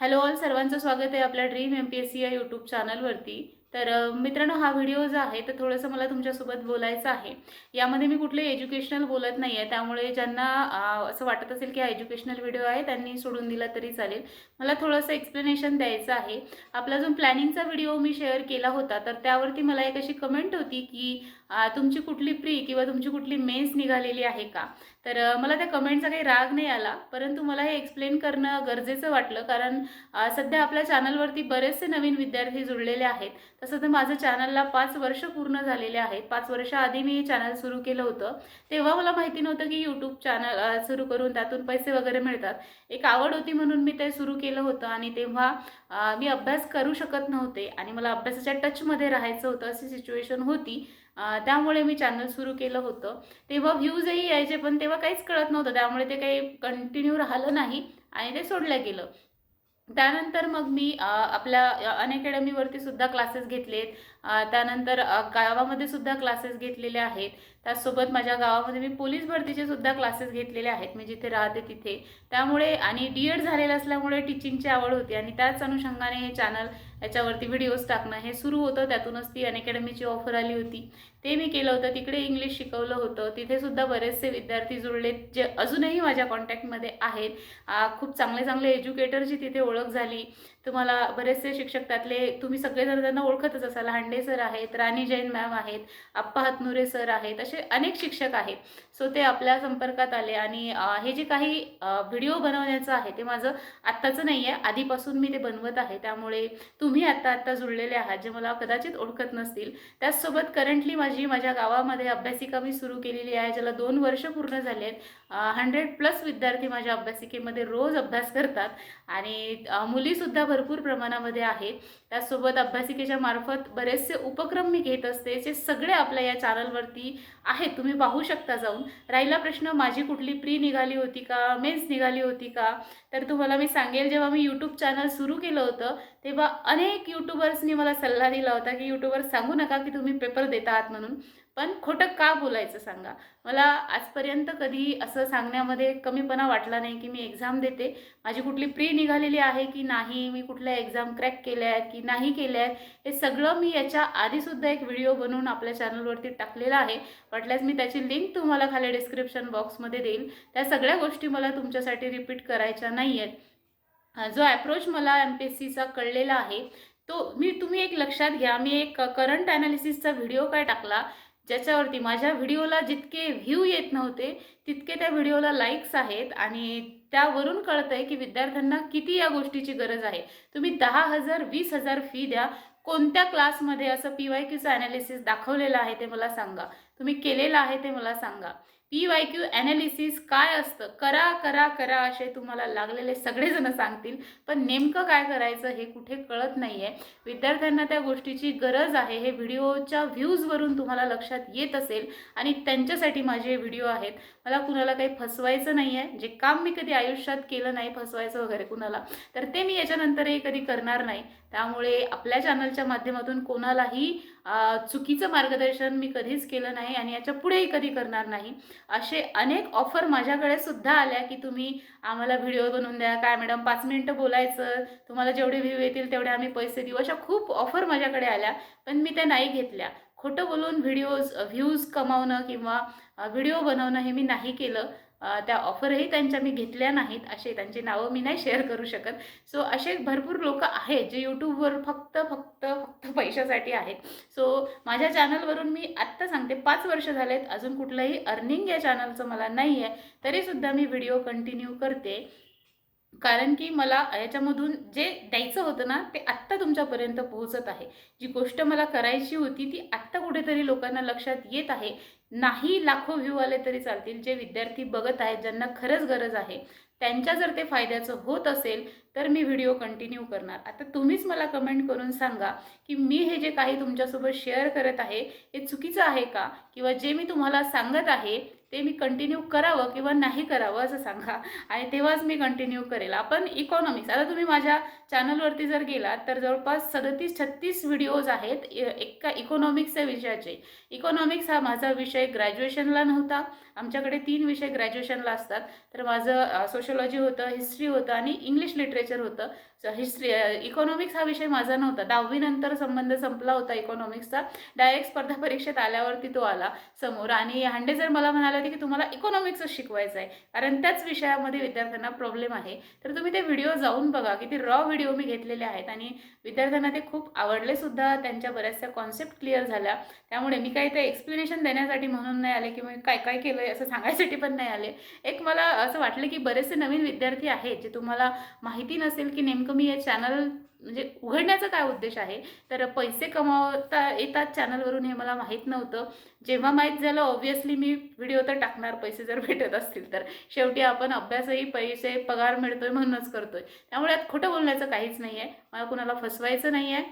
Hello all सर्वांचं स्वागत आहे आपल्या dream M P S C या यूट्यूब चॅनलवरती तर मित्रांनो हा व्हिडिओ जो आहे तर थोडंसं मला तुमच्यासोबत बोलायचं आहे. यामध्ये मी कुठले एज्युकेशनल बोलत नाही आहे त्यामुळे ज्यांना असं वाटत असेल की हा एज्युकेशनल व्हिडिओ आहे त्यांनी सोडून दिला तरी चालेल. मला थोडंसं एक्सप्लेनेशन द्यायचं आहे. आपला जो प्लॅनिंगचा व्हिडिओ मी शेअर केला होता तर त्यावरती मला एक अशी कमेंट होती की तुमची कुठली प्री किंवा तुमची कुठली मेन्स निघालेली आहे का? तर मला त्या कमेंटचा काही राग नाही आला परंतु मला हे एक्सप्लेन करणं गरजेचं वाटलं कारण सध्या आपल्या चॅनलवरती बरेचसे नवीन विद्यार्थी जुळलेले आहेत. तसं तर माझं चॅनलला पाच वर्ष पूर्ण झालेले आहेत. पाच वर्ष आधी मी चॅनल सुरू केलं होतं. तेव्हा मला माहिती नव्हतं की यूट्यूब चॅनल सुरू करून त्यातून पैसे वगैरे मिळतात. एक आवड होती म्हणून मी ते सुरू केलं होतं आणि तेव्हा मी अभ्यास करू शकत नव्हते आणि मला अभ्यासाच्या टचमध्ये राहायचं होतं अशी सिच्युएशन होती. त्यामुळे मी चॅनल सुरू केलं होतं. तेव्हा व्ह्यूजही यायचे पण तेव्हा काहीच कळत नव्हतं. त्यामुळे ते काही कंटिन्यू राहिलं नाही आणि ते सोडलं गेलं. त्यानंतर मग मी आपल्या अनअकॅडमीवरती सुद्धा क्लासेस घेतलेत. त्यानंतर गावामध्ये सुद्धा क्लासेस घेतलेले आहेत. त्याचसोबत माझ्या गावामध्ये मी पोलीस भरतीचे सुद्धा क्लासेस घेतलेले आहेत. मी जिथे राहते तिथे. त्यामुळे आणि डी एड झालेलं असल्यामुळे टीचिंगची आवड होती आणि त्याच अनुषंगाने हे चॅनल याच्यावरती व्हिडिओज टाकणं हे सुरू होतं. त्यातूनच ती अनअकॅडमीची ऑफर आली होती. ते मी केलं होतं. तिकडे इंग्लिश शिकवलं होतं. तिथे सुद्धा बरेचसे विद्यार्थी जुळलेत जे अजूनही माझ्या कॉन्टॅक्टमध्ये आहेत. खूप चांगले चांगले एज्युकेटरची तिथे ओळख झाली. तुम्हाला बरेचसे शिक्षक त्यातले तुम्ही सगळेजण त्यांना ओळखतच असाल. भांडे सर आहेत राणी जैन मॅम आहेत आप्पा हातनुरे सर आहेत असे अनेक शिक्षक आहेत. सो ते आपल्या संपर्कात आले आणि हे जे काही व्हिडिओ बनवण्याचं आहे ते माझं आत्ताचं नाही आहे आधीपासून मी ते बनवत आहे. त्यामुळे तुम्ही आत्ता आत्ता जुळलेले आहात जे मला कदाचित ओळखत नसतील. त्याचसोबत करंटली माझी माझ्या गावामध्ये अभ्यासिका मी सुरू केलेली आहे ज्याला दोन वर्ष पूर्ण झाले आहेत हंड्रेड प्लस विद्यार्थी माझ्या अभ्यासिकेमध्ये रोज अभ्यास करतात आणि मुलीसुद्धा भरपूर प्रमाणामध्ये आहेत त्याचसोबत अभ्यासिकेच्या मार्फत बरेच बरेचसे उपक्रम मी घेत असते जे सगळे आपल्या या चॅनलवरती आहेत. तुम्ही पाहू शकता जाऊन. राहिला प्रश्न माझी कुठली प्री निघाली होती का? मेन्स निघाली होती का? तर तुम्हाला मी सांगेल जेव्हा मी यूट्यूब चॅनल सुरू केलं होतं तेव्हा अनेक यूट्यूबर्सनी मला सल्ला दिला होता की यूट्यूबर्स सांगू नका की तुम्ही पेपर देता आहात म्हणून. पण खोटं का बोलायचं सांगा? मला आजपर्यंत कधी असं सांगण्यामध्ये कमीपणा वाटला नाही की मी एक्झाम देते. माझी कुठली प्री निघालेली आहे की नाही? मी कुठल्या एक्झाम क्रॅक केल्या आहेत की नाही केल्या आहेत? हे सगळं मी याच्या आधीसुद्धा एक व्हिडिओ बनवून आपल्या चॅनलवरती टाकलेला आहे. वाटल्यास मी त्याची लिंक तुम्हाला खाली डिस्क्रिप्शन बॉक्समध्ये देईल. त्या सगळ्या गोष्टी मला तुमच्यासाठी रिपीट करायच्या नाही आहेत जो ॲप्रोच मला एम पी एस सीचा कळलेला आहे तो मी तुम्ही एक लक्षात घ्या. मी एक करंट ॲनालिसिसचा व्हिडिओ काय टाकला? ज्याच्यावरती माझ्या व्हिडिओला जितके व्ह्यू येत नव्हते तितके त्या व्हिडिओला लाईक्स आहेत आणि त्यावरून कळतं आहे की विद्यार्थ्यांना किती या गोष्टीची गरज आहे. तुम्ही दहा हजार वीस हजार फी द्या. कोणत्या क्लासमध्ये असं पी वाय क्यूचं ॲनालिसिस दाखवलेलं आहे ते मला सांगा. तुम्ही केलेलं आहे ते मला सांगा. पी वाय क्यू ॲनालिसिस काय असतं? करा करा करा असे तुम्हाला लागलेले सगळेजण सांगतील. पण नेमकं काय करायचं हे कुठे कळत नाही आहे विद्यार्थ्यांना त्या गोष्टीची गरज आहे. हे व्हिडिओच्या व्ह्यूजवरून तुम्हाला लक्षात येत असेल आणि त्यांच्यासाठी माझे व्हिडिओ आहेत. मला कुणाला काही फसवायचं नाही आहे जे काम मी कधी आयुष्यात केलं नाही फसवायचं वगैरे कुणाला तर ते मी याच्यानंतरही कधी करणार नाही. त्यामुळे आपल्या चॅनलच्या माध्यमातून कोणालाही चुकीचं मार्गदर्शन मी कधीच केलं नाही आणि याच्या पुढेही कधी करणार नाही. असे अनेक ऑफर माझ्याकडे सुद्धा आल्या की तुम्ही आम्हाला व्हिडिओ बनवून द्या. काय मॅडम पाच मिनटं बोलायचं. तुम्हाला जेवढे व्ह्यू येतील तेवढे आम्ही पैसे देऊ. अशा खूप ऑफर माझ्याकडे आल्या पण मी त्या नाही घेतल्या. खोटं बोलून व्हिडिओज व्ह्यूज कमावणं किंवा व्हिडिओ बनवणं हे मी नाही केलं. त्या ऑफरही त्यांच्या मी घेतल्या नाहीत असे त्यांची नावं मी नाही शेअर करू शकत. सो असे भरपूर लोक आहेत जे यूट्यूबवर फक्त फक्त फक्त पैशासाठी आहेत. सो माझ्या चॅनलवरून मी आत्ता सांगते पाच वर्ष झालेत अजून कुठलंही अर्निंग या चॅनलचं मला नाही आहे तरीसुद्धा मी व्हिडिओ कंटिन्यू करते. कारण की मला याच्यामधून जे द्यायचं होतं ना ते आत्ता तुमच्यापर्यंत पोहोचत आहे. जी गोष्ट मला करायची होती ती आत्ता कुठेतरी लोकांना लक्षात येत आहे. नाही लाखो व्ह्यू आले तरी चालतील जे विद्यार्थी बघत आहेत ज्यांना खरंच गरज आहे त्यांच्या जर ते फायद्याचं होत असेल तर मी व्हिडिओ कंटिन्यू करणार. आता तुम्हीच मला कमेंट करून सांगा की मी हे जे काही तुमच्यासोबत शेअर करत आहे हे चुकीचं आहे का? किंवा जे मी तुम्हाला सांगत आहे ते मी कंटिन्यू करावं किंवा नाही करावं असं सांगा. आणि तेव्हाच मी कंटिन्यू करेल. आपण इकॉनॉमिक्स आता तुम्ही माझ्या चॅनलवरती जर गेलात तर जवळपास सदतीस छत्तीस व्हिडिओज आहेत एका इकॉनॉमिक्सच्या विषयाचे. इकॉनॉमिक्स हा माझा विषय ग्रॅज्युएशनला नव्हता. आमच्याकडे तीन विषय ग्रॅज्युएशनला असतात. तर माझं सोशोलॉजी होतं हिस्ट्री होतं आणि इंग्लिश लिटरेचर होतं. हिस्ट्री इकॉनॉमिक्स uh, हा विषय माझा नव्हता. दहावीनंतर संबंध संपला होता इकॉनॉमिक्सचा डायरेक्ट स्पर्धा परीक्षेत आल्यावरती तो आला समोर. आणि हांडे जर मला म्हणाले होते की तुम्हाला इकॉनॉमिक्सच शिकवायचं आहे कारण त्याच विषयामध्ये विद्यार्थ्यांना प्रॉब्लेम आहे तर तुम्ही ते व्हिडिओ जाऊन बघा. की ते रॉ व्हिडिओ मी घेतलेले आहेत आणि विद्यार्थ्यांना ते खूप आवडले सुद्धा. त्यांच्या बऱ्याचशा कॉन्सेप्ट क्लिअर झाल्या. त्यामुळे मी काही ते एक्सप्लेनेशन देण्यासाठी म्हणून नाही आले की मी काय काय केलं आहे असं सांगायसाठी पण नाही आले. एक मला असं वाटलं की बरेचसे नवीन विद्यार्थी आहेत जे तुम्हाला माहिती नसेल की नेमकं मी हे चॅनल म्हणजे उघडण्याचा काय उद्देश आहे? तर पैसे कमावता येतात चॅनलवरून हे मला माहीत नव्हतं. जेव्हा माहीत झालं ऑब्व्हियसली मी व्हिडिओ तर टाकणार पैसे जर भेटत असतील तर. शेवटी आपण अभ्यासही पैसे पगार मिळतोय म्हणूनच करतोय. त्यामुळे यात खोटं बोलण्याचं काहीच नाही आहे मला कुणाला फसवायचं नाही आहे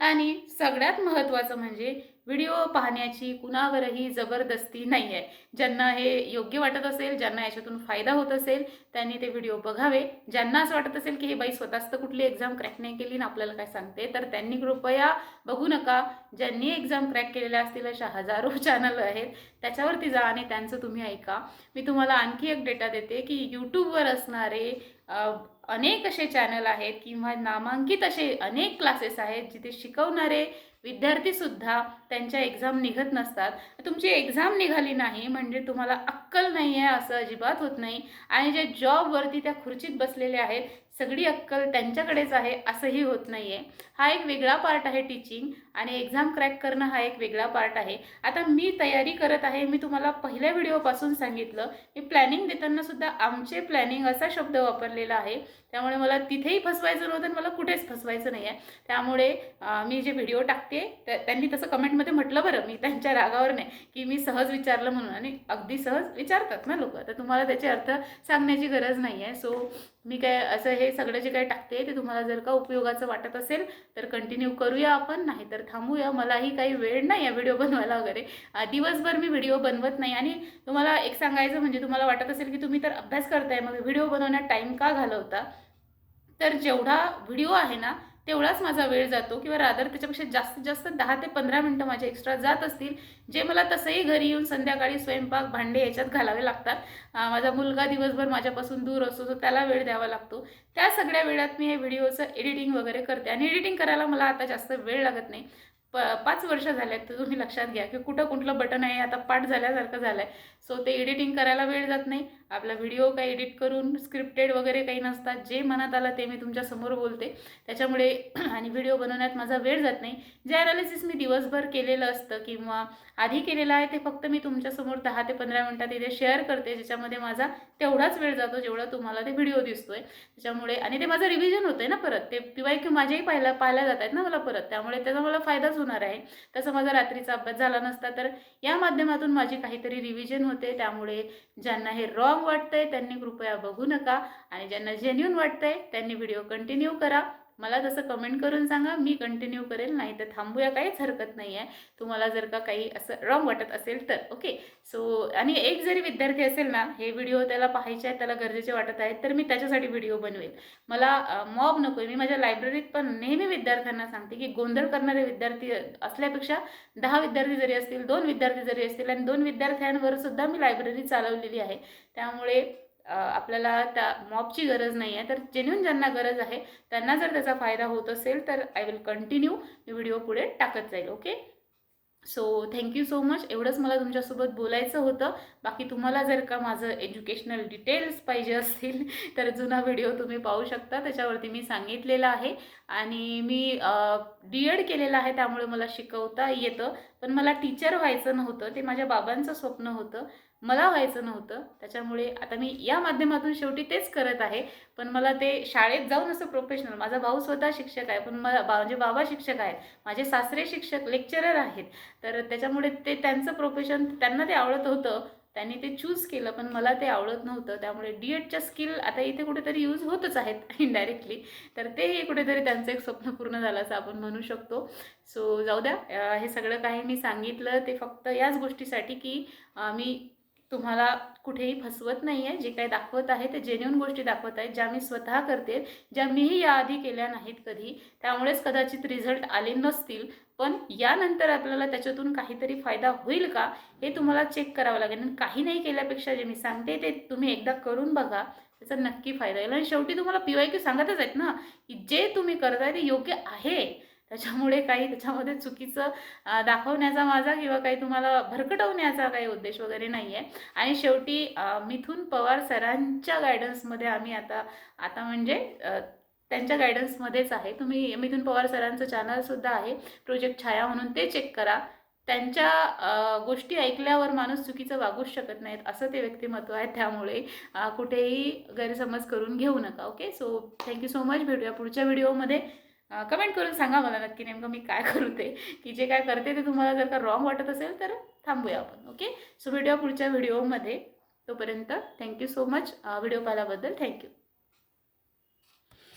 आणि सगळ्यात महत्त्वाचं म्हणजे व्हिडिओ पाहण्याची कुणावरही जबरदस्ती नाही आहे ज्यांना हे योग्य वाटत असेल ज्यांना याच्यातून फायदा होत असेल त्यांनी ते व्हिडिओ बघावे. ज्यांना असं वाटत असेल की हे बाई स्वतःच तर कुठली एक्झाम क्रॅक नाही केली ना आपल्याला काय सांगते तर त्यांनी कृपया बघू नका. ज्यांनी एक्झाम क्रॅक केलेल्या असतील अशा हजारो चॅनल आहेत. त्याच्यावरती जा आणि त्यांचं तुम्ही ऐका. मी तुम्हाला आणखी एक डेटा देते की यूट्यूबवर असणारे अनेक असे चॅनल आहेत किंवा नामांकित असे अनेक क्लासेस आहेत जिथे शिकवणारे विद्यार्थीसुद्धा त्यांच्या एक्झाम निघत नसतात. तुमची एक्झाम निघाली नाही म्हणजे तुम्हाला अक्कल नाही आहे असं अजिबात होत नाही. आणि जे जॉबवरती त्या खुर्चीत बसलेले आहेत सगळी अक्कल त्यांच्याकडेच आहे असंही होत नाही आहे हा एक वेगळा पार्ट आहे टीचिंग आणि एक्झाम क्रॅक करणं हा एक वेगळा पार्ट आहे. आता मी तयारी करत आहे मी तुम्हाला पहिल्या व्हिडिओपासून सांगितलं मी प्लॅनिंग देताना सुद्धा आमचे प्लॅनिंग असा शब्द वापरलेला आहे. त्यामुळे मला तिथेही फसवायचं नव्हतं आणि मला कुठेच फसवायचं नाही आहे त्यामुळे मी जे व्हिडिओ टाकते त्यांनी तसं कमेंटमध्ये म्हटलं बरं मी त्यांच्या रागावर नाही की मी सहज विचारलं म्हणून आणि अगदी सहज विचारतात ना लोक. तर तुम्हाला त्याचे अर्थ सांगण्याची गरज नाही आहे सो मी काय असं हे सगळं जे काही टाकते ते तुम्हाला जर का उपयोगाचं वाटत असेल तर कंटिन्यू करूया आपण. नाहीतर थांबूया. मलाही काही वेळ नाही या व्हिडिओ बनवायला वगैरे. दिवसभर मी व्हिडिओ बनवत नाही. आणि तुम्हाला एक सांगायचं म्हणजे तुम्हाला वाटत असेल की तुम्ही तर अभ्यास करताय. मग व्हिडिओ बनवण्यात टाईम का घालवता? तर जेवढा व्हिडिओ आहे ना तेवढाच माझा वेळ जातो किंवा रादर त्याच्यापेक्षा जास्तीत जास्त दहा ते पंधरा मिनटं माझे एक्स्ट्रा जात असतील जे मला तसंही घरी येऊन संध्याकाळी स्वयंपाक भांडे याच्यात घालावे लागतात. माझा मुलगा दिवसभर माझ्यापासून दूर असतो तर त्याला वेळ द्यावा लागतो. त्या सगळ्या वेळात मी हे व्हिडिओचं एडिटिंग वगैरे करते आणि एडिटिंग करायला मला आता जास्त वेळ लागत नाही. प पाच वर्ष झाल्यात तर तुम्ही लक्षात घ्या की कुठं कुठलं बटन आहे आता पाठ झाल्यासारखं झालं आहे सो ते एडिटिंग करायला वेळ जात नाही. आपला व्हिडिओ काही एडिट करून स्क्रिप्टेड वगैरे काही नसतात. जे मनात आलं ते मी तुमच्यासमोर बोलते. त्याच्यामुळे आणि व्हिडिओ बनवण्यात माझा वेळ जात नाही. जे ॲनालिसिस मी दिवसभर केलेलं असतं किंवा आधी केलेलं आहे ते फक्त मी तुमच्यासमोर दहा ते पंधरा मिनटात इथे शेअर करते. ज्याच्यामध्ये माझा तेवढाच वेळ जातो जेवढा तुम्हाला ते व्हिडिओ दिसतोय. त्याच्यामुळे आणि ते माझं रिव्हिजन होतं आहे ना परत. ते पिवाय की माझ्याही पाहायला पाहायला जात आहेत ना मला परत. त्यामुळे त्याचा मला फायदाच होणार आहे. तसं माझा रात्रीचा अभ्यास झाला नसता तर या माध्यमातून माझी काहीतरी रिव्हिजन होते. त्यामुळे ज्यांना हे रॉंग वाटतंय त्यांनी कृपया बघू नका. आणि ज्यांना जेन्युन वाटतंय त्यांनी व्हिडिओ कंटिन्यू करा. मला तसं कमेंट करून सांगा मी कंटिन्यू करेल नाही तर थांबूया काहीच हरकत नाही आहे तुम्हाला जर का काही असं रॉंग वाटत असेल तर ओके सो आणि एक जरी विद्यार्थी असेल ना हे व्हिडिओ त्याला पाहायचे आहेत त्याला गरजेचे वाटत आहेत तर मी त्याच्यासाठी व्हिडिओ बनवेल. मला मॉब नको आहे. मी माझ्या लायब्ररीत पण नेहमी विद्यार्थ्यांना सांगते की गोंधळ करणारे विद्यार्थी असल्यापेक्षा दहा विद्यार्थी जरी असतील दोन विद्यार्थी जरी असतील आणि दोन विद्यार्थ्यांवर सुद्धा मी लायब्ररी चालवलेली आहे. त्यामुळे आपल्याला त्या मॉबची गरज नाही आहे तर जेन्युन ज्यांना गरज आहे त्यांना जर त्याचा फायदा होत असेल तर आय विल कंटिन्यू मी व्हिडिओ पुढे टाकत जाईल okay so thank you so much एवढंच मला तुमच्यासोबत बोलायचं होतं. बाकी तुम्हाला जर का माझं एज्युकेशनल डिटेल्स पाहिजे असतील तर जुना व्हिडिओ तुम्ही पाहू शकता. त्याच्यावरती मी सांगितलेलं आहे. आणि मी डी एड केलेलं आहे त्यामुळे मला शिकवता येतं. पण मला टीचर व्हायचं नव्हतं. ते माझ्या बाबांचं स्वप्न होतं. मला व्हायचं नव्हतं. त्याच्यामुळे आता मी या माध्यमातून शेवटी तेच करत आहे. पण मला ते शाळेत जाऊन असं प्रोफेशनल माझा भाऊ स्वतः शिक्षक आहे. पण मला बा म्हणजे बाबा शिक्षक आहेत. माझे सासरे शिक्षक लेक्चरर आहेत. तर त्याच्यामुळे ते त्यांचं प्रोफेशन त्यांना ते आवडत होतं. त्यांनी ते चूज केलं पण मला ते आवडत नव्हतं. त्यामुळे डी एडच्या स्किल आता इथे कुठेतरी यूज होतच आहेत इनडायरेक्टली तर तेही कुठेतरी त्यांचं एक स्वप्न पूर्ण झालं असं आपण म्हणू शकतो. सो जाऊ द्या. हे सगळं काही मी सांगितलं. ते फक्त याच गोष्टीसाठी की मी तुम्हाला कुठेही फसवत नाही आहे जे काही दाखवत आहे ते जेन्युन गोष्टी दाखवत आहेत. ज्या मी स्वतः करते ज्या मीही याआधी केल्या नाहीत कधी त्यामुळेच कदाचित रिझल्ट आले नसतील. पण यानंतर आपल्याला त्याच्यातून काहीतरी फायदा होईल का हे तुम्हाला चेक करावं लागेल. आणि काही नाही केल्यापेक्षा जे मी सांगते ते तुम्ही एकदा करून बघा. त्याचा नक्की फायदा येईल आणि शेवटी तुम्हाला पी वाय क्यू सांगतच आहेत ना की जे तुम्ही करताय ते योग्य आहे. त्याच्यामुळे काही त्याच्यामध्ये चुकीचं दाखवण्याचा माझा किंवा काही तुम्हाला भरकटवण्याचा काही उद्देश वगैरे नाही आहे आणि शेवटी मिथून पवार सरांच्या गायडन्समध्ये आम्ही आता आता म्हणजे त्यांच्या गायडन्समध्येच आहे. तुम्ही मिथून पवार सरांचं चॅनलसुद्धा आहे. प्रोजेक्ट छाया म्हणून ते चेक करा. त्यांच्या गोष्टी ऐकल्यावर माणूस चुकीचं वागूच शकत नाहीत असं ते व्यक्तिमत्व आहे. त्यामुळे कुठेही गैरसमज करून घेऊ नका okay so thank you so much भेटूया पुढच्या व्हिडिओमध्ये कमेंट करून सांगा मला नक्की नेमकं मी काय करते की जे काय करते ते तुम्हाला जर का रॉंग वाटत असेल तर थांबूया आपण ओके सो भेटूया पुढच्या व्हिडिओमध्ये तोपर्यंत thank you so much video पाहिल्याबद्दल थँक्यू